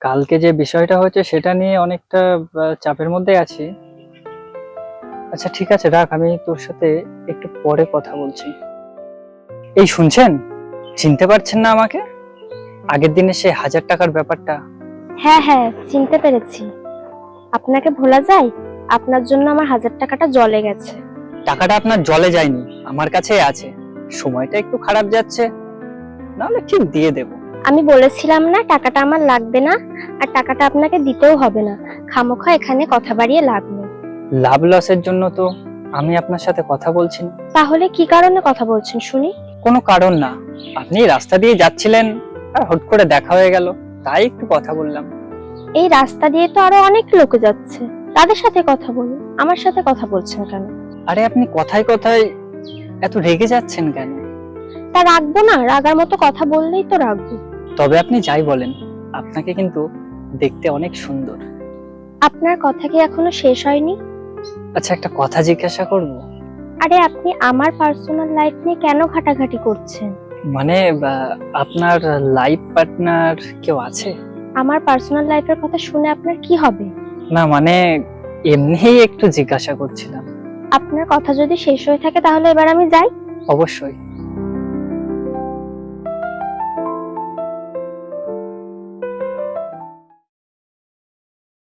কালকে যে বিষয়টা হয়েছে সেটা নিয়ে অনেকটা চাপের মধ্যে আছি। আচ্ছা ঠিক আছে রাখ আমি তোর সাথে একটু পরে কথা বলছি। এই শুনছেন? চিনতে পারছেন না আমাকে? আগের দিনে সেই হাজার টাকার ব্যাপারটা। হ্যাঁ হ্যাঁ চিনতে পেরেছি। আপনাকে ভোলা যায়? আপনার জন্য আমার হাজার টাকাটা জলে গেছে। টাকাটা আপনার জলে যায়নি আমার কাছে আছে। সময়টা একটু খারাপ যাচ্ছে। নাহলে ঠিক দিয়ে দেব। আমি বলেছিলাম না টাকাটা আমার লাগবে না আর টাকাটা আপনাকে দিতেও হবে না। খামোখা এখানে কথা বাড়িয়ে লাভ নেই। লাভ লসের জন্য তো আমি আপনার সাথে কথা বলছি না। তাহলে কি কারণে কথা বলছেন শুনি? কোনো কারণ না। আপনি রাস্তা দিয়ে যাচ্ছিলেন আর হুট করে দেখা হয়ে গেল তাই একটু কথা বললাম। এই রাস্তা দিয়ে তো আরও অনেক লোক যাচ্ছে। তাদের সাথে কথা বলুন। আমার সাথে কথা বলছেন কেন? আরে আপনি কথায় কথায় এত রেগে যাচ্ছেন কেন? তা রাখব না। রাগার মতো কথা বললেই তো রাখব। তবে আপনি যাই বলেন আপনাকে কিন্তু দেখতে অনেক সুন্দর। আপনার কথা কি এখনও শেষ হয়নি? আচ্ছা একটা কথা জিজ্ঞাসা করব। আরে আপনি আমার পার্সোনাল লাইফ নিয়ে কেন ঘাটাঘাটি করছেন? মানে আপনার লাইফ পার্টনার কেউ আছে? আমার পার্সোনাল লাইফের কথা শুনে আপনার কি হবে? না মানে এমনিই একটু জিজ্ঞাসা করছিলাম। আপনার কথা যদি শেষ হয়ে থাকে তাহলে এবার আমি যাই? অবশ্যই।